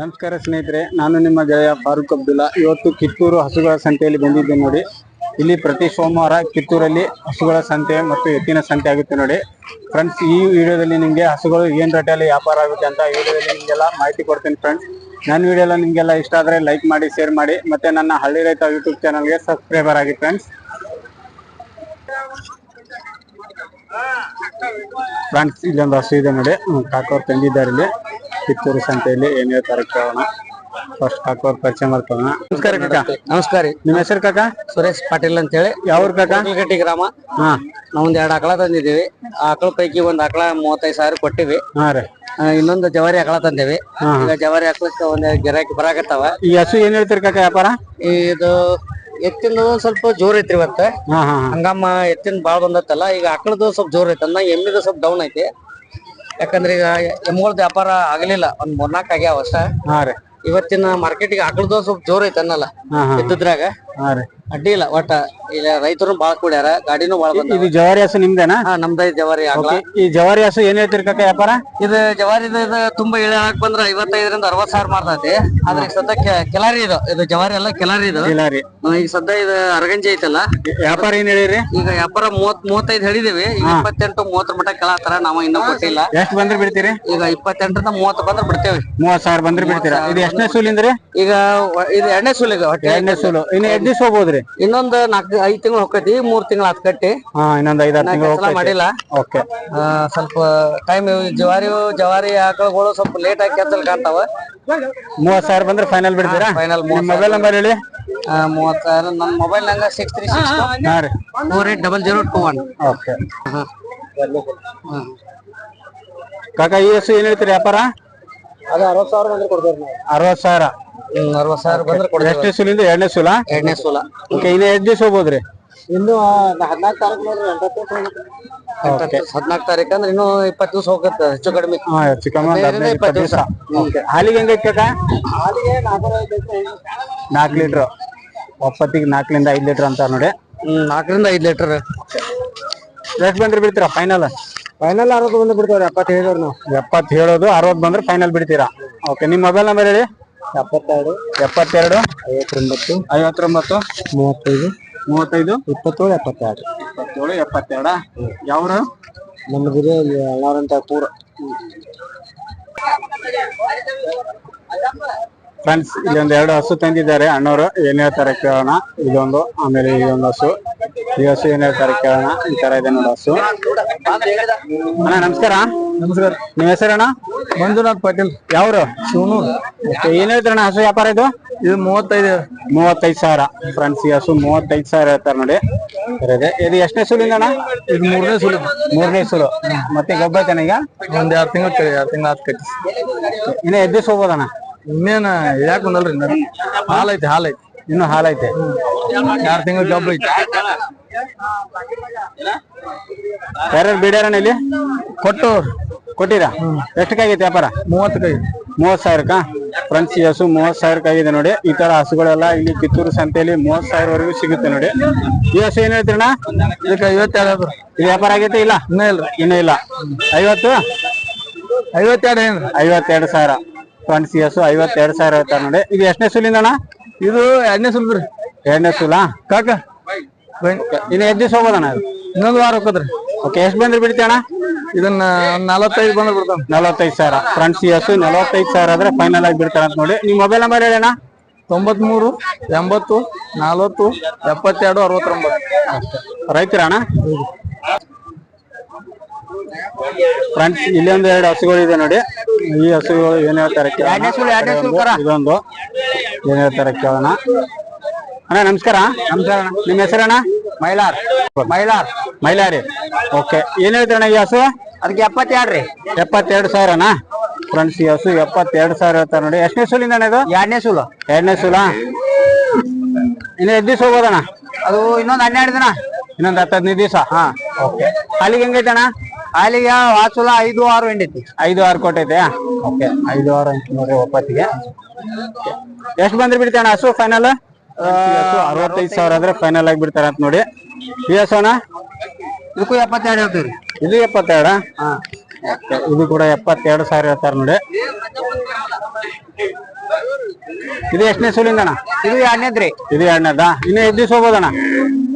ನಮಸ್ಕಾರ ಸ್ನೇಹಿತರೆ, ನಾನು ನಿಮ್ಮ ಗೆಳೆಯ ಫಾರೂಕ್ ಅಬ್ದುಲ್ಲಾ. ಇವತ್ತು ಕಿತ್ತೂರು ಹಸುಗಳ ಸಂತೆಯಲ್ಲಿ ಬಂದಿದ್ದೆ ನೋಡಿ. ಇಲ್ಲಿ ಪ್ರತಿ ಸೋಮವಾರ ಕಿತ್ತೂರಲ್ಲಿ ಹಸುಗಳ ಸಂತೆ ಮತ್ತು ಎತ್ತಿನ ಸಂತೆ ಆಗುತ್ತೆ ನೋಡಿ. ಫ್ರೆಂಡ್ಸ್ ಈ ವಿಡಿಯೋದಲ್ಲಿ ನಿಮಗೆ ಹಸುಗಳು ಏನು ರೇಟಲ್ಲಿ ವ್ಯಾಪಾರ ಆಗುತ್ತೆ ಅಂತ ವಿಡಿಯೋದಲ್ಲಿ ನಿಮಗೆಲ್ಲ ಮಾಹಿತಿ ಕೊಡ್ತೀನಿ ಫ್ರೆಂಡ್ಸ್ ನನ್ನ ವಿಡಿಯೋ ಎಲ್ಲ ನಿಮಗೆಲ್ಲ ಇಷ್ಟ ಆದರೆ ಲೈಕ್ ಮಾಡಿ ಶೇರ್ ಮಾಡಿ. ಮತ್ತು ನನ್ನ ಹಳ್ಳಿ ರೈತ ಯೂಟ್ಯೂಬ್ ಚಾನಲ್ಗೆ ಸಬ್ಸ್ಕ್ರೈಬರ್ ಆಗಿ ಫ್ರೆಂಡ್ಸ್ ಫ್ರೆಂಡ್ಸ್ ಇಲ್ಲೊಂದು ಹಸು ಇದೆ ನೋಡಿ. ಕಾಕೋರ್ ತಂದಿದ್ದಾರೆ ಇಲ್ಲಿ. ಕಿತ್ತೂರು ಸಂತೆಯಲ್ಲಿ ಏನೇ ಹೇಳ್ತಾರೆ ಕೇಳೋಣ ಫಸ್ಟ್ ಕಾಕೋರ್ ಪರಿಚಯ ಮಾಡ್ಕೊಳ್ಳೋಣ. ನಮಸ್ಕಾರ ಕಾಕ. ನಮಸ್ಕಾರ ನಿಮ್ಮ ಹೆಸರು ಕಾಕ? ಸುರೇಶ್ ಪಾಟೀಲ್ ಅಂತ ಹೇಳಿ ಯಾವ್ರ ಕಾಕ? ಗಟ್ಟಿ ಗ್ರಾಮ. ಹಾ. ನಾವೊಂದ್ ಎರಡು ಆಕಳ ತಂದಿದ್ದೀವಿ. ಆ ಆಕಳ ಪೈಕಿ ಒಂದ್ ಆಕಳ ಮೂವತ್ತೈದು ಸಾವಿರ ಕೊಟ್ಟಿವಿ. ಹಾ ರೀ. ಇನ್ನೊಂದು ಜವಾರಿ ಆಕಳ ತಂದೇವಿ. ಈಗ ಜವಾರಿ ಆಕಳಕ್ಕೆ ಒಂದ್ ಗಿರಾಕಿ ಬರಾಕತ್ತಾವ. ಈ ಹಸು ಏನ್ ಹೇಳ್ತೀರಿ ಕಾಕ ವ್ಯಾಪಾರ? ಇದು ಎತ್ತಿನ ಸ್ವಲ್ಪ ಜೋರ್ ಐತ್ರಿ ಇವತ್ತ. ಹಾ ಹಾ ಹಾ. ಹಂಗಮ್ಮ ಎತ್ತಿನ ಬಾಳ್ ಬಂದತ್ತಲ್ಲ ಈಗ ಆಕಳದು ಸ್ವಲ್ಪ ಜೋರ್ ಐತಿ. ಅಂದ ಎಮ್ಮಿದು ಸ್ವಲ್ಪ ಡೌನ್ ಐತಿ. ಯಾಕಂದ್ರೆ ಈಗ ಎಮ್ಮಗಳ ವ್ಯಾಪಾರ ಆಗಲಿಲ್ಲ ಒಂದ್ ಮೂರ್ನಾಲ್ಕು ಆಗ್ಯಾವ ಅಷ್ಟ. ಹಾ ರೀ. ಇವತ್ತಿನ ಮಾರ್ಕೆಟಿಗೆ ಆಕಳದು ಸ್ವಲ್ಪ ಜೋರ್ ಐತಿ ಅನ್ನಲ್ಲ ಹಾ ಹಾ. ಇದ್ದಿದ್ರಾಗ ಹಾ ರೀ. ಅಡ್ಡಿ ಇಲ್ಲ ಒಟ್ಟ ಇಲ್ಲ ರೈತರು ಬಾಳ ಕೂಡ್ಯಾರ ಗಾಡಿನೂ ಬಾಳ ಬಂದ ಇದು ಜವಾರಿ ಹಸು ನಿಮ್ದೇನಾ? ಹಾ ನಮ್ದ ಜವಾರಿ ಆಕಳ ಈ ಜವಾರಿ ಹಸು ಏನ್ ಹೇಳ್ತೀರಿ ವ್ಯಾಪಾರ? ಇದು ಜವಾರಿ ಇದು ತುಂಬಾ ಇಳಿಯಾಕ್ ಬಂದ್ರ ಐವತ್ತೈದರಿಂದ ಅರವತ್ ಸಾವಿರ ಮಾಡ್ತೈತಿ. ಆದ್ರೆ ಈಗ ಸದ್ಯಕ್ಕೆ ಕೆಲಾರಿ ಇದು ಇದು ಜವಾರಿ ಅಲ್ಲ ಕೆಲಾರಿ ಇದು. ಕೆಲಾರಿ. ಈಗ ಸದ್ಯ ಇದು ಅರಗಂಜಿ ಐತಲ್ಲ. ವ್ಯಾಪಾರ ಏನ್ ಹೇಳಿರಿ? ಈಗ ವ್ಯಾಪಾರ ಮೂವತ್ ಮೂವತ್ತೈದು ಹೇಳಿದಿವಿ. ಈಗ ಇಪ್ಪತ್ತೆಂಟು ಮೂವತ್ತರ ಮಟ್ಟ ಕೆಳತ್ತಾರ ನಾವು ಇನ್ನೂ ಕೊಟ್ಟಿಲ್ಲ. ಎಷ್ಟು ಬಂದ್ರೆ ಬಿಡ್ತೀರಿ? ಈಗ ಇಪ್ಪತ್ತೆಂಟರಿಂದ ಮೂವತ್ತು ಬಂದ್ರೆ ಬಿಡ್ತೇವೆ. ಮೂವತ್ ಸಾವಿರ ಬಂದ್ರೆ ಬಿಡ್ತೀರಾ? ಇದು ಎಷ್ಟನೇ ಸೂಲಿಂದ್ರಿ? ಈಗ ಇದು ಎರಡನೇ ಸೂಲ್ ಈಗ ಹೊಟ್ಟೆ. ಎರಡನೇ ಸೂಲು. ಇನ್ನು ಎಷ್ಟ್ ದಿವಸ ಹೋಗ್ಬೋದ್ರಿ? ಇನ್ನೊಂದ್ ನಾಕ್ ಐದ್ ತಿಂಗಳು ಹೋಗತಿ ಮೂರ್ ತಿಂಗಳ ಹತ್ ಕಟ್ಟಿ. ಹಾ ಇನ್ನೊಂದ್ ಐದಾರು ತಿಂಗಳು ಮಾಡಿಲ್ಲ. ಓಕೆ ಆ, ಸ್ವಲ್ಪ ಟೈಮ್ ಜವಾರಿ ಜವಾರಿ ಆಕಳುಗಳು ಸ್ವಲ್ಪ ಲೇಟ್ ಆಗಿ ಕೆತ್ತಲ್ ಕಾಣ್ತಾವ. ಮೂವತ್ ಸಾವಿರ ಬಂದ್ರೆ ಫೈನಲ್ ಬಿಡ್ತೀರಾ? ಫೈನಲ್ ಮೊಬೈಲ್ ನಂಬರ್ ಹೇಳಿ. ಮೂವತ್ತ ನನ್ನ ಮೊಬೈಲ್ ನಂಗ ಸಿಕ್ಸ್ ತ್ರೀ ಸಿಕ್ಸ್ ಹಾ ರೀ. Four eight double zero two one okay ಕಾಕ ಈ ಹೆಸರು ಏನ್ ಹೇಳ್ತೀರಿ ವ್ಯಾಪಾರ? ಅದು ಅರವತ್ ಸಾವಿರ. ಅರವತ್ ಸಾವಿರ ಬಂದ್ರೆ ಕೊಡ್ತೇವೆ. ಎಷ್ಟನೇ ಸೂಲಿಂದ ಎರಡನೇ ಸೂಲ? ಎರಡನೇ ಸೋಲ. ಓಕೆ ಇನ್ನ ಎಷ್ಟ್ ದಿವಸ ಹೋಗ್ಬೋದ್ರಿ? ಇನ್ನು ಹದಿನಾಲ್ಕು ತಾರೀಕು ನೋಡ್ರಿ ಹದಿನಾಲ್ಕು ತಾರೀಕು ಅಂದ್ರೆ ಇನ್ನೂ ಇಪ್ಪತ್ತು ದಿವಸ ಹೋಗುತ್ತೆ ಹೆಚ್ಚು ಕಡಿಮೆ. ಹಾ ಹೆಚ್ಚು ಕಮ್ಮಿ ಒಂದ್ ಹದಿನೈದರಿಂದ ಹದಿನೈದು ಇಪ್ಪತ್ತು ದಿವಸ. ಓಕೆ ಹಾಲಿಗೆ ನಾಕ್ ಕಾಕ? ನಾಲ್ಕು ಲೀಟ್ರ್. ಒಪ್ಪತ್ತಿಗೆ ನಾಲ್ಕರಿಂದ ಐದು ಲೀಟರ್ ಅಂತ ನೋಡಿ. ಹ್ಮ್ ನಾಲ್ಕರಿಂದ ಐದು ಲೀಟರ್. ಎಷ್ಟು ಬಂದ್ರೆ ಬಿಡ್ತೀರಾ ಫೈನಲ್ ಫೈನಲ್ ಅರವತ್ತು ಬಂದು ಬಿಡ್ತೇವ್ರಿ ಎಪ್ಪತ್ತು ಹೇಳೋರು ನಾವು. ಎಪ್ಪತ್ತು ಹೇಳೋದು ಅರವತ್ತು ಬಂದ್ರೆ ಫೈನಲ್ ಬಿಡ್ತೀರಾ? ಓಕೆ ನಿಮ್ಮ ಮೊಬೈಲ್ ನಂಬರ್ ಹೇಳಿ. ಎಪ್ಪತ್ತೆರಡು. ಎಪ್ಪತ್ತೆರಡು. ಐವತ್ತೊಂಬತ್ತು. ಐವತ್ತೊಂಬತ್ತು. ಮೂವತ್ತೈದು. ಮೂವತ್ತೈದು. ಇಪ್ಪತ್ತೇಳು ಎಪ್ಪತ್ತೆರಡು. ಇಪ್ಪತ್ತೇಳು ಎಪ್ಪತ್ತೆರಡ. ಯಾವ್ರು? ನಮ್ಮದು ಎಲ್ಲಾರಂತ ಪೂರ. ಫ್ರೆಂಡ್ಸ್ ಇಲ್ಲೊಂದು ಎರಡು ಹಸು ತಂದಿದ್ದಾರೆ. ಅಣ್ಣವರು ಏನ್ ಹೇಳ್ತಾರೆ ಕೇಳೋಣ. ಇದೊಂದು ಆಮೇಲೆ ಇದೊಂದು ಹಸು. ಈ ಹಸು ಏನ್ ಹೇಳ್ತಾರೆ ಕೇಳೋಣ. ಈ ತರ ಇದೆ ನೋಡಿ ಹಸು. ಅಣ್ಣ ನಮಸ್ಕಾರ. ನಮಸ್ಕಾರ. ನಿಮ್ಮ ಹೆಸರಣ್ಣ ಮಂಜುನಾಥ್ ಪಾಟೀಲ್. ಯಾವ್ರು? ಏನ್ ಹೇಳ್ತಾರಣ್ಣ ಹಸು ವ್ಯಾಪಾರ ಇದು? ಇದು ಮೂವತ್ತೈದು. ಮೂವತ್ತೈದು ಸಾವಿರ. ಫ್ರೆಂಡ್ಸ್ ಈ ಹಸು ಮೂವತ್ತೈದು ಸಾವಿರ ಹೇಳ್ತಾರೆ ನೋಡಿ. ಇದೆ. ಇದು ಎಷ್ಟನೇ ಸುಲಿಂದ ಅಣ್ಣ? ಇದು ಮೂರನೇ ಸುಲಿ. ಮೂರನೇ ಸುಲು. ಮತ್ತೆ ಗೊಬ್ಬರ ಈಗ ಒಂದ್ ಎರಡು ತಿಂಗಳು ಎರಡು ತಿಂಗಳು ಹತ್ತು ಕಟ್ಟಿ. ಇನ್ನ ಎದ್ದು ಹೋಗ್ಬೋದಣ್ಣ ಇನ್ನೇನ ಯಾಕೆ ಬಂದಲ್ರಿ ಹಾಲ್ ಐತಿ ಹಾಲ್ ಐತಿ ಇನ್ನು ಹಾಲೈತೆ. ಎರಡ್ ತಿಂಗಳು ಡಬ್ಬು ಐತಿ? ಯಾರ್ಯಾರು ಬಿಡ್ಯಾರಣ್ಣ ಇಲ್ಲಿ? ಕೊಟ್ಟು ಕೊಟ್ಟಿರಾ? ಎಷ್ಟಕ್ಕಾಗೈತೆ ವ್ಯಾಪಾರ? ಮೂವತ್ತು ಕೈ ಮೂವತ್ ಸಾವಿರಕ್ಕ? ಫ್ರೆಂಡ್ಸ್ ಹಸು ಮೂವತ್ ಸಾವಿರಕ್ಕಾಗಿದೆ ನೋಡಿ. ಈ ತರ ಹಸುಗಳೆಲ್ಲ ಇಲ್ಲಿ ಕಿತ್ತೂರು ಸಂತೆಯಲ್ಲಿ ಮೂವತ್ ಸಾವಿರವರೆಗೂ ಸಿಗುತ್ತೆ ನೋಡಿ. ಈ ಹಸು ಏನ್ ಹೇಳ್ತೀರಣ್ಣ? ಇದಕ್ಕೆ ಐವತ್ತೆರಡು ಇದು ವ್ಯಾಪಾರ ಆಗೈತೆ ಇಲ್ಲ? ಇನ್ನೂ ಇಲ್ಲ. ಇನ್ನೂ ಇಲ್ಲ. ಐವತ್ತು? ಐವತ್ತೆರಡು ಏನು ಐವತ್ತೆರಡು ಸಾವಿರ. ಫ್ರೆಂಡ್ಸ್ ಸಿ ಎಸ್ ಐವತ್ತೆರಡು ಸಾವಿರ ಹೇಳ್ತಾರೆ ನೋಡಿ. ಇದು ಎಷ್ಟನೇ ಸುಲಿಂದ ಅಣ್ಣ? ಇದು ಎರಡನೇ ಸುಲ್ದ್ರಿ ಎರಡನೇ ಸುಲ? ಕಾಕ. ಇನ್ನು ದಿವಸ ಹೋಗೋದಣ್ಣ ಇದು? ಇನ್ನೊಂದು ವಾರ ಹೋಗೋದ್ರಿ ಓಕೆ ಎಷ್ಟು ಬಂದ್ರೆ ಬಿಡ್ತೀ ಅಣ್ಣ ಇದನ್ನ ನಲವತ್ತೈದು ಬಂದ್ರೆ ಬಿಡ್ತಾನ. ನಲವತ್ತೈದು ಸಾವಿರ. ಫ್ರಂಟ್ ಸಿ ಎಸ್ ನಲವತ್ತೈದು ಸಾವಿರ ಆದ್ರೆ ಫೈನಲ್ ಆಗಿ ಬಿಡ್ತಾರೆ ಅಂತ ನೋಡಿ. ನಿಮ್ಮ ಮೊಬೈಲ್ ನಂಬರ್ ಹೇಳಿ ಅಣ್ಣ. ತೊಂಬತ್ಮೂರು ಎಂಬತ್ತು ನಲವತ್ತು ಎಪ್ಪತ್ತೆರಡು ಅರವತ್ತೊಂಬತ್ತು. ರೈತರ ಅಣ್ಣ ಫ್ರೆಂಡ್ಸ್ ಇಲ್ಲಿ ಒಂದು ಎರಡು ಹಸುಗಳು ಇದೆ ನೋಡಿ. ಈ ಹಸುಗಳು ಏನ್ ಹೇಳ್ತಾರೆ. ಇದೊಂದು ಏನ್ ಹೇಳ್ತಾರೆ ಕೇಳೋಣ. ಅಣ್ಣ ನಮಸ್ಕಾರ. ನಮಸ್ಕಾರ ನಿಮ್ಮ ಹೆಸರಣ್ಣ? ಮೈಲಾರ್. ಮೈಲಾರ್. ಮೈಲಾರಿ. ಓಕೆ. ಏನ್ ಹೇಳ್ತಾರಣ್ಣ ಈ ಹಸು? ಅದಕ್ಕೆ ಎಪ್ಪತ್ತೆರಡು ರೀ. ಎಪ್ಪತ್ತೆರಡು ಸಾವಿರನಾ ಫ್ರೆಂಡ್ಸ್ ಈ ಹಸು ಎಪ್ಪತ್ತೆರಡು ಸಾವಿರ ಹೇಳ್ತಾರೆ ನೋಡಿ. ಎಷ್ಟನೇ ಸೂಲಿಂದ ಅಣ್ಣ ಇದು? ಎರಡನೇ ಸೂಲು ಎರಡನೇ ಸೂಲ ಇನ್ನು ಎಷ್ಟು ದಿವಸ ಹೋಗೋದಣ್ಣ? ಅದು ಇನ್ನೊಂದು ಹನ್ನೆರಡು ದಿನ. ಇನ್ನೊಂದು ಹತ್ತು ಹದಿನೈದು ದಿವಸ? ಹಾ. ಓಕೆ. ಅಲ್ಲಿಗೆ ಹೆಂಗೈತಣ್ಣ? ಅಲ್ಲಿಗೆ ವಾಸುಲ ಐದು ಆರು ಎಂಡೈತಿ ಐದು ಆರು ಕೊಟ್ಟೈತೆ ಓಕೆ ಐದು ಆರು ನೋಡ್ರಿ ಒಪ್ಪತ್ತಿಗೆ. ಎಷ್ಟು ಬಂದ್ರೆ ಬಿಡ್ತಾನೆ ಹಸು ಫೈನಲ್ ಅರವತ್ತೈದು ಸಾವಿರ ಆದ್ರೆ ಫೈನಲ್ ಆಗಿ ಬಿಡ್ತಾರ ಅಂತ ನೋಡಿ. ಹಸು ಅಣ್ಣ? ಇದಕ್ಕೂ ಎಪ್ಪತ್ತೆರಡು ಹೇಳ್ತೀವಿ ಇದು ಎಪ್ಪತ್ತೆರಡ? ಇದು ಕೂಡ ಎಪ್ಪತ್ತೆರಡು ಸಾವಿರ ಹೇಳ್ತಾರ ನೋಡಿ. ಇದು ಎಷ್ಟನೇ ಸುಲಿಂದಣ ಅಣ್ಣ ಇದು ಎರಡನೇದ್ರಿ ಇದು ಎರಡನೇದ? ಇನ್ನು ಎದ್ದು ದಿವಸ ಹೋಗೋದಣ್ಣ?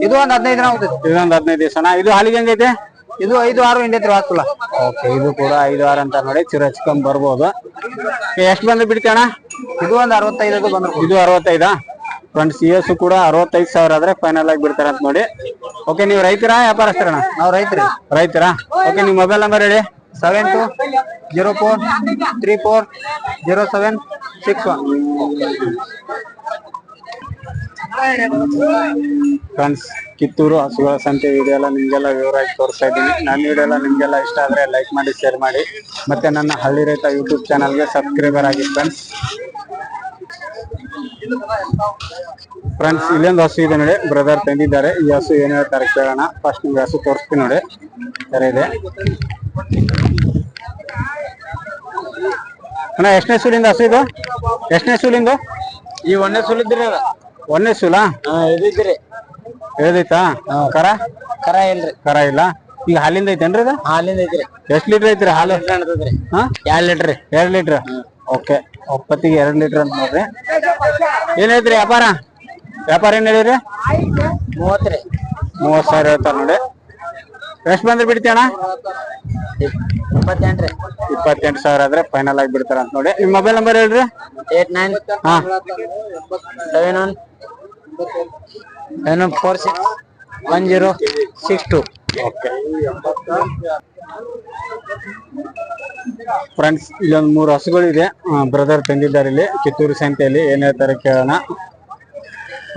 ಇದು ಒಂದ್ ಹದಿನೈದು ದಿನ ಹೋಗ್ತೈತಿ ಇದೊಂದು ಹದಿನೈದು ಅಣ್ಣ ಇದು ಹಾಲಿಗೆ ಹೆಂಗೈತೆ? ಇದು ಐದು ಆರು ಹಿಂಡೈತ್ರಿ ವಾಸ್ತುಲ ಓಕೆ ಇದು ಕೂಡ ಐದು ಆರು ಅಂತ ನೋಡಿ ಚಿರ ಹಚ್ಕೊಂಡ್ ಬರ್ಬೋದು. ಎಷ್ಟು ಬಂದ್ರೆ ಬಿಡ್ತೀಯಣ್ಣ? ಇದು ಒಂದು ಅರವತ್ತೈದು ಬಂದ್ರು ಇದು ಅರವತ್ತೈದ? ಫ್ರೆಂಡ್ಸ್ ಸಿ ಎಸ್ ಕೂಡ ಅರವತ್ತೈದು ಸಾವಿರ ಆದ್ರೆ ಫೈನಲ್ ಆಗಿ ಬಿಡ್ತಾರೆ ಅಂತ ನೋಡಿ. ಓಕೆ ನೀವು ರೈತರಾ ವ್ಯಾಪಾರಸ್ಥರಣ? ನಾವು ರೈತ್ರಿ. ರೈತರಾ? ಓಕೆ ನಿಮ್ಮ ಮೊಬೈಲ್ ನಂಬರ್ ಹೇಳಿ. Seven two zero four three four zero seven six one friends Kittur ಹಸುಗಳ ಸಂತೆ ವಿಡಿಯೋ ಎಲ್ಲ ನಿಮಗೆಲ್ಲ ವಿವರವಾಗಿ ತೋರಿಸ್ತಾ ಇದ್ದೀನಿ. ನನ್ನ ವಿಡಿಯೋ ಎಲ್ಲ ನಿಮ್ಗೆಲ್ಲ ಇಷ್ಟ ಆದ್ರೆ ಲೈಕ್ ಮಾಡಿ ಶೇರ್ ಮಾಡಿ. ಮತ್ತೆ ನನ್ನ ಹಳ್ಳಿ ರೈತ ಯೂಟ್ಯೂಬ್ ಚಾನಲ್ಗೆ ಸಬ್ಸ್ಕ್ರೈಬರ್ ಆಗಿ ಫ್ರೆಂಡ್ಸ್ ಫ್ರೆಂಡ್ಸ್ ಇಲ್ಲೊಂದು ಹಸು ಇದೆ ನೋಡಿ. ಬ್ರದರ್ ತಂದಿದ್ದಾರೆ. ಈ ಹಸು ಏನೇ ಹೇಳ್ತಾರೆ ಕೇಳೋಣ. ಫಸ್ಟ್ ನಿಮ್ಗೆ ಹಸು ತೋರಿಸ್ತೀನಿ ನೋಡಿ. ಸರಿ ಇದೆ. ಅಣ್ಣ ಎಷ್ಟನೇ ಸೂಲಿಂದ ಹಸು ಇದು? ಎಷ್ಟನೇ ಸೂಲಿಂದು? ಈ ಒಂದೇ ಸುಲಿದ್ರಿ ಅದ ಒಂದನೇ ಸೂಲಾ? ಇದಿದ್ರಿ ಹೇಳ್ದೈತಾ ಕರ? ಕರ ಇಲ್ರಿ. ಕರ ಇಲ್ಲ. ಈಗ ಹಾಲಿಂದ ಐತೇನ್ರಿ ಇದು? ಹಾಲಿಂದ ಐತ್ರಿ. ಎಷ್ಟ್ ಲೀಟರ್ ಐತ್ರಿ ಹಾಲು? ಹಾ? ಎರಡ್ ಲೀಟ್ರಿ. ಎರಡ್ ಲೀಟರ್? ಓಕೆ. ಒಪ್ಪತ್ತಿಗೆ ಎರಡ್ ಲೀಟರ್ ಅಂತ ನೋಡ್ರಿ. ಏನೈತ್ರಿ ವ್ಯಾಪಾರ? ವ್ಯಾಪಾರ ಏನ್ ಹೇಳಿರಿ ಮೂವತ್ತ್ರಿ ಮೂವತ್ ಸಾವಿರ ಹೇಳ್ತಾರ ನೋಡಿ. ಎಷ್ಟ್ ಬಂದ್ರೆ ಬಿಡ್ತೀಯಣ್ಣ ಇಪ್ಪತ್ತೆಂಟ್ರಿ ಇಪ್ಪತ್ತೆಂಟು ಸಾವಿರ ಆದ್ರೆ ಫೈನಲ್ ಆಗಿ ಬಿಡ್ತಾರ ಅಂತ ನೋಡಿ. ನಿಮ್ ಮೊಬೈಲ್ ನಂಬರ್ ಹೇಳ್ರಿ. ಏಟ್ ನೈನ್ ಹಾ. Seven one. Seven one four six one zero six two okay friends ಇಲ್ಲೊಂದು ಮೂರು ಹಸುಗಳಿದೆ. ಬ್ರದರ್ ತಂದಿದ್ದಾರೆ ಇಲ್ಲಿ. ಕಿತ್ತೂರು ಸಂತೆಯಲ್ಲಿ. ಏನ್ ಹೇಳ್ತಾರೆ ಕೇಳೋಣ.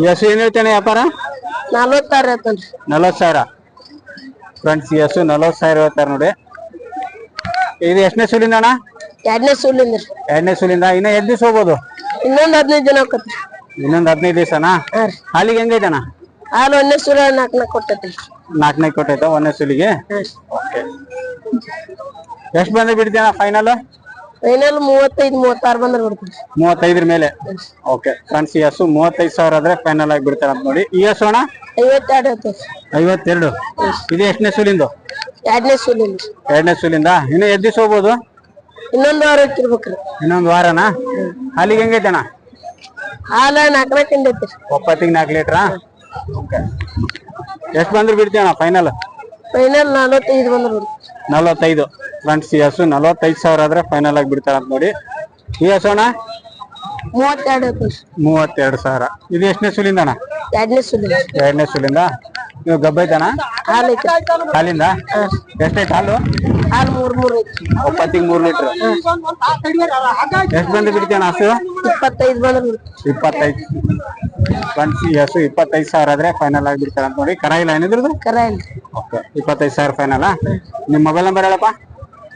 ಈ ಹಸು ಏನ್ ಹೇಳ್ತಾನೆ ವ್ಯಾಪಾರ? ನಲ್ವತ್ತಾರು ನಲವತ್ತು ಸಾವಿರ ಫ್ರೆಂಡ್ಸ್ ಈ ಹಸು ನಲವತ್ತು ಸಾವಿರ ಹೇಳ್ತಾರೆ ನೋಡಿ. ಇದು ಎಷ್ಟನೇ ಸೂಲಿಂದ ಅಣ್ಣ? ಎರಡನೇ ಸೂಲಿಂದ. ಎರಡನೇ ಸೂಲಿಂದ. ಇನ್ನ ಎಷ್ಟು ದಿವಸ ಹೋಗ್ಬೋದು? ಇನ್ನೊಂದ್ ಹದಿನೈದು ಜನ ಹೋಗತ್ರಿ ಇನ್ನೊಂದು ಹದಿನೈದು ದಿವಸನಾ? ಹಾಲಿಗೆ ಹೆಂಗೈತೆ ಅಣ್ಣ ಹಾಲು ಒಂದೇ ಸೂಲ ನಾಲ್ಕು ನಾಲ್ಕು ಕೊಟ್ಟೈತಿ ನಾಲ್ಕನೇ ಕೊಟ್ಟೈತ? ಒಂದೇ ಸುಲಿಗೆ? ಎಷ್ಟ್ ಬಂದ್ರೆ ಬಿಡ್ತೀಯ ಫೈನಲ್ ಫೈನಲ್ ಮೂವತ್ತೈದು ಮೂವತ್ತಾರು ಬಂದ್ರೆ ಬಿಡ್ತೀವಿ ಮೂವತ್ತೈದ್ರ ಮೇಲೆ? ಓಕೆ. ಫ್ರೆಂಡ್ಸ್ ಈ ಹಸು ಮೂವತ್ತೈದು ಸಾವಿರ ಆದ್ರೆ ಫೈನಲ್ ಆಗಿ ಬಿಡ್ತಾರೆ ಅಂತ ನೋಡಿ. ಈ ಹಸು ಅಣ್ಣ? ಐವತ್ತೆರಡು ಐವತ್ತೆರಡು. ಇದು ಎಷ್ಟನೇ ಸೂಲಿಂದು? ಎರಡನೇ ಸುಲಿಂದ ಎರಡನೇ ಸೂಲಿಂದ? ಇನ್ನು ಎದ್ದು ದಿವಸ ಹೋಗ್ಬೋದು? ಇನ್ನೊಂದು ವಾರ ಇಟ್ಟಿರ್ಬೇಕ್ರಿ ಇನ್ನೊಂದು ವಾರನಾ? ಅಲ್ಲಿಗೆ ಹೆಂಗೈತೆ ಅಣ್ಣ ಹಾಲ ನಾಲ್ಕು ತಿಂದೈತಿ ಒಪ್ಪತ್ತಿಗೆ ನಾಲ್ಕು ಲೀಟ್ರಾ? ಓಕೆ. ಎಷ್ಟು ಬಂದ್ರೆ ಅಣ್ಣ ಫೈನಲ್ ಫೈನಲ್ ನಲವತ್ತೈದು ಬಂದ್ರೆ ಬಿಡ್ತೀವಿ. ನಲವತ್ತೈದು. ಫ್ರೆಂಡ್ಸ್ ಈ ಹಸು ನಲವತ್ತೈದು ಸಾವಿರ ಆದ್ರೆ ಫೈನಲ್ ಆಗಿ ಬಿಡ್ತಾರೆ ಅಂತ ನೋಡಿ. ಈ ಹಸು ಅಣ್ಣ? ಮೂವತ್ತೆರಡು ಮೂವತ್ತೆರಡು ಸಾವಿರ. ಇದು ಎಷ್ಟನೇ ಸುಲಿಂದ ಅಣ್ಣ? ಎರಡನೇ ಸೂಲಿಂದ. ಎರಡನೇ ಸುಲಿಂದ. ನೀವು ಗಬ್ಬೈತಣ್ಣ? ಹಾಲು ಐತಿ. ಹಾಲಿಂದ? ಎಷ್ಟೈತೆ ಹಾಲು? ಹಾಲು ಮೂರ್ ಮೂರ್ ಐತಿ. ಒಪ್ಪತ್ತಿಗೆ ಮೂರು ಲೀಟರ್. ಎಷ್ಟು ಬಂದು ಬಿಡ್ತೇನೆ ಹಸು? ಇಪ್ಪತ್ತೈದು ಬಂದ್ರೆ ಇಪ್ಪತ್ತೈದು. ಫ್ರೆಂಡ್ಸ್ ಈ ಹಸು ಇಪ್ಪತ್ತೈದು ಸಾವಿರ ಆದ್ರೆ ಫೈನಲ್ ಆಗಿ ಬಿಡ್ತಾರೆ ಅಂತ ನೋಡಿ. ಕರ ಇಲ್ಲ ಏನಿದ್ರದ್ದು ಕರ ಓಕೆ ಇಪ್ಪತ್ತೈದು ಸಾವಿರ ಫೈನಲ್ ನಿಮ್ಮ ಮೊಬೈಲ್ ನಂಬರ್ ಹೇಳಪ್ಪ?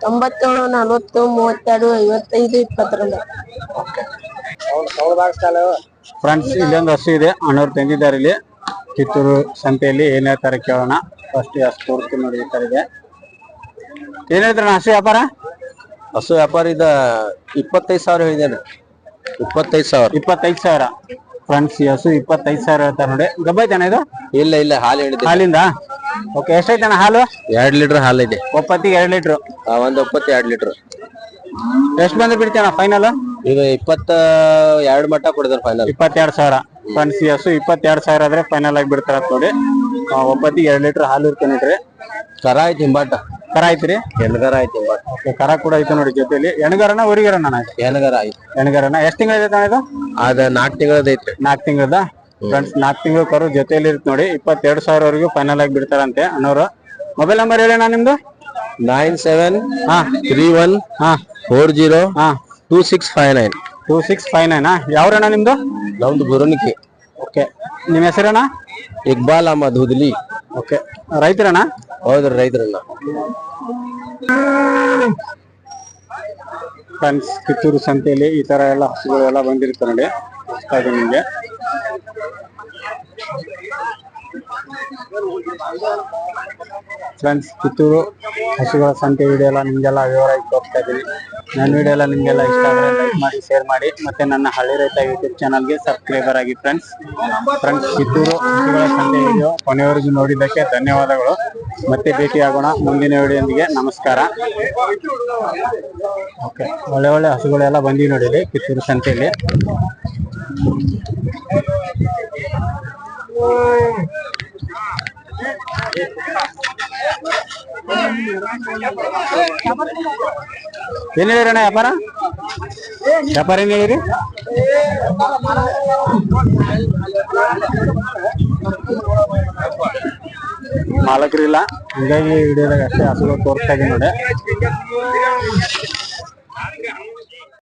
ತೊಂಬತ್ತೇಳು ನಲ್ವತ್ತು ಮೂವತ್ತೆರಡು ಐವತ್ತೈದು ಇಪ್ಪತ್ತೊಂದು. ಫ್ರೆಂಡ್ಸ್ ಇಲ್ಲೊಂದು ಹಸು ಇದೆ. ಅಣ್ಣವ್ರು ತಂದಿದ್ದಾರೆ ಇಲ್ಲಿ. ಕಿತ್ತೂರು ಸಂತೆಯಲ್ಲಿ ಏನೇ ತರ ಕೇಳೋಣ. ಫಸ್ಟ್ ಹಸು ಪೂರ್ತಿ ನೋಡಿ ಈ ಇದೆ. ಏನ್ ಹೇಳ್ತಾರಣ್ಣ ಹಸು ವ್ಯಾಪಾರ? ಹಸು ವ್ಯಾಪಾರ ಇದ ಇಪ್ಪತ್ತೈದು ಸಾವಿರ ಹೇಳಿದೇನೆ ಇಪ್ಪತ್ತೈದು ಸಾವಿರ. ಇಪ್ಪತ್ತೈದು ಸಾವಿರ. ಫ್ರೆಂಡ್ಸ್ ಈ ಹಸು ಇಪ್ಪತ್ತೈದು ಸಾವಿರ ಹೇಳ್ತಾರೆ ನೋಡಿ. ಗಬ್ಬೈತಾನ ಇದು? ಇಲ್ಲ ಇಲ್ಲ ಹಾಲು ಹೇಳಿದೆ ಹಾಲಿಂದ? ಓಕೆ ಎಷ್ಟೈತಣ್ಣ ಹಾಲು? ಎರಡು ಲೀಟರ್ ಹಾಲು ಇದೆ ಒಪ್ಪತ್ತಿಗೆ ಎರಡು ಲೀಟರ್. ಒಂದು ಒಪ್ಪತ್ತು ಎರಡ್ ಲೀಟರ್. ಎಷ್ಟು ಬಂದ್ರೆ ಬಿಡ್ತೀಯಣ್ಣ ಫೈನಲ್ ಇದು ಇಪ್ಪತ್ತ ಎರಡ್ ಮಟ್ಟ ಕೊಡಿದಾರೆ ಫೈನಲ್ ಇಪ್ಪತ್ತೆರಡು ಸಾವಿರ. ಫ್ರೆಂಡ್ಸ್ ಈ ಹಸು ಇಪ್ಪತ್ತೆರಡು ಸಾವಿರ ಆದ್ರೆ ಫೈನಲ್ ಆಗಿ ಬಿಡ್ತಾರ ನೋಡಿ. ಒಪ್ಪತ್ತಿಗೆ ಎರಡು ಲೀಟರ್ ಹಾಲು ಇರ್ತಾನೆ ನೋಡ್ರಿ. ಕರ ಆಯ್ತು ಹಿಂಬಾಟ. ಕರ ಐತ್ರಿ? ಎಲ್ಗರ ಐತಿ ಬಟ್ ಓಕೆ ಕರ ಕೂಡ ಐತೆ ನೋಡಿ ಜೊತೆಲಿ. ಎಣಗಾರನ ಊರಿಗಾರನ ಎಲ್ಗರ ಐತಿ. ಎಣಗಾರನ. ಎಷ್ಟು ತಿಂಗಳ ಇದು? ಅದ ನಾಲ್ಕು ತಿಂಗಳದ ಐತ್ರಿ. ನಾಲ್ಕು ತಿಂಗಳದ? ಫ್ರೆಂಡ್ಸ್ ನಾಲ್ಕು ತಿಂಗಳ ಕರು ಜೊತೆಲಿ ಇರುತ್ತೆ ನೋಡಿ. ಇಪ್ಪತ್ತೆರಡು ಸಾವಿರವರೆಗೂ ಫೈನಲ್ ಆಗಿ ಬಿಡ್ತಾರಂತೆ ಅನ್ನೋರು ಮೊಬೈಲ್ ನಂಬರ್ ಹೇಳೋಣ ನಿಮ್ದು? ನೈನ್ ಸೆವೆನ್ ಹಾ. ತ್ರೀ ಒನ್ ಹಾ. ಫೋರ್ ಜೀರೋ ಹಾ. Two six five nine. Two six five Naina? ಯಾವ್ರಣ್ಣ ನಿಮ್ದು? ನಮ್ದು ಗುರುನಿಕಿ ಓಕೆ. ನಿಮ್ಮ ಹೆಸರಣ್ಣ? ಇಕ್ಬಾಲ್ ಅಹಮದ್ ಹುದ್ಲಿ. ಓಕೆ. ರೈತರಣ್ಣ? ಹೌದ್ರಿ ರೈತರೆಲ್ಲ. ಫ್ರೆಂಡ್ಸ್ ಕಿತ್ತೂರು ಸಂತೆಯಲ್ಲಿ ಈ ತರ ಎಲ್ಲ ಹಸುಗಳು ಎಲ್ಲ ಬಂದಿರುತ್ತೆ ನೋಡಿ. ನಿಮ್ಗೆ. ಫ್ರೆಂಡ್ಸ್ ಕಿತ್ತೂರು ಹಸುಗಳ ಸಂತೆ ವಿಡಿಯೋ ಎಲ್ಲ ನಿಮ್ಗೆಲ್ಲ ವಿವರವಾಗಿ ತೋರಿಸ್ತಾ ಇದ್ದೀನಿ. ನನ್ನ ವಿಡಿಯೋ ಎಲ್ಲ ನಿಮ್ಗೆಲ್ಲ ಇಷ್ಟ ಆದರೆ ಲೈಕ್ ಮಾಡಿ ಶೇರ್ ಮಾಡಿ, ಮತ್ತೆ ನನ್ನ ಹಳ್ಳಿ ರೈತ ಯೂಟ್ಯೂಬ್ ಚಾನಲ್ಗೆ ಸಬ್ಸ್ಕ್ರೈಬರ್ ಆಗಿ ಫ್ರೆಂಡ್ಸ್ ಫ್ರೆಂಡ್ಸ್ ಕಿತ್ತೂರು ಹಸುಗಳ ಸಂತೆ ವಿಡಿಯೋ ಕೊನೆಯವರೆಗೂ ನೋಡಿದ್ದಕ್ಕೆ ಧನ್ಯವಾದಗಳು. ಮತ್ತೆ ಭೇಟಿಯಾಗೋಣ ಮುಂದಿನ ವಿಡಿಯೋದೊಂದಿಗೆ. ನಮಸ್ಕಾರ. ಓಕೆ ಒಳ್ಳೆ ಒಳ್ಳೆ ಹಸುಗಳೆಲ್ಲ ಬಂದು ನೋಡಿಲಿ ಕಿತ್ತೂರು ಸಂತೆಯಲ್ಲಿ. ಏನ್ ಹೇಳಿರಣ್ಣ ವ್ಯಾಪಾರ? ವ್ಯಾಪಾರ ಏನ್ ಹೇಳಿರಿ? ಮಾಲಕರಿಲ್ಲ ಹಿಂಗಾಗಿ ವಿಡಿಯೋದಾಗ ಅಷ್ಟೇ ಅಸಲು ತೋರಿಸ್ತಾ ಇದೀನಿ ನೋಡಿ.